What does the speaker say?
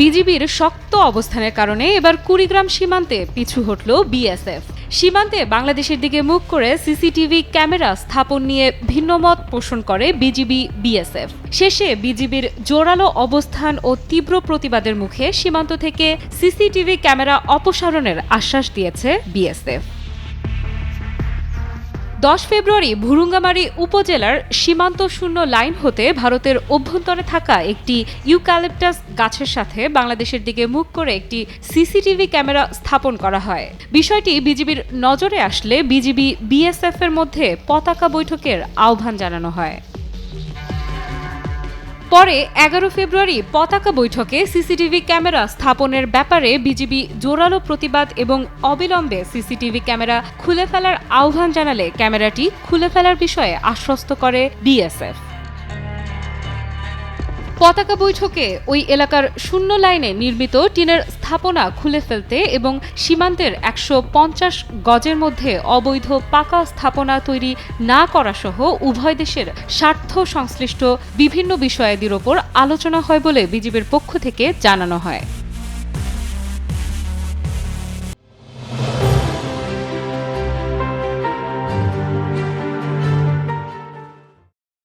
বিজিবির শক্ত অবস্থানের কারণে এবার কুড়িগ্রাম সীমান্তে পিছু হটল বিএসএফ। সীমান্তে বাংলাদেশের দিকে মুখ করে সিসিটিভি ক্যামেরা স্থাপন নিয়ে ভিন্নমত পোষণ করে বিজিবি বিএসএফ। শেষে বিজিবির জোরালো অবস্থান ও তীব্র প্রতিবাদের মুখে সীমান্ত থেকে সিসিটিভি ক্যামেরা অপসারণের আশ্বাস দিয়েছে বিএসএফ। দশ ফেব্রুয়ারি ভুরুঙ্গামারি উপজেলার সীমান্ত শূন্য লাইন হতে ভারতের অভ্যন্তরে থাকা একটি ইউক্যালিপটাস গাছের সাথে বাংলাদেশের দিকে মুখ করে একটি সিসিটিভি ক্যামেরা স্থাপন করা হয়। বিষয়টি বিজিবির নজরে আসলে বিজিবি বিএসএফ এর মধ্যে পতাকা বৈঠকের আহ্বান জানানো হয়। পরে এগারো ফেব্রুয়ারি পতাকা বৈঠকে সিসিটিভি ক্যামেরা স্থাপনের ব্যাপারে বিজিবি জোরালো প্রতিবাদ এবং অবিলম্বে সিসিটিভি ক্যামেরা খুলে ফেলার আহ্বান জানালে ক্যামেরাটি খুলে ফেলার বিষয়ে আশ্বস্ত করে বিএসএফ। পতাকা বৈঠকে ওই এলাকার শূন্য লাইনে নির্মিত টিনের স্থাপনা খুলে ফেলতে এবং সীমান্তের একশো পঞ্চাশ গজের মধ্যে অবৈধ পাকা স্থাপনা তৈরি না করাসহ উভয় দেশের স্বার্থ সংশ্লিষ্ট বিভিন্ন বিষয়াদির ওপর আলোচনা হয় বলে বিজিবির পক্ষ থেকে জানানো হয়।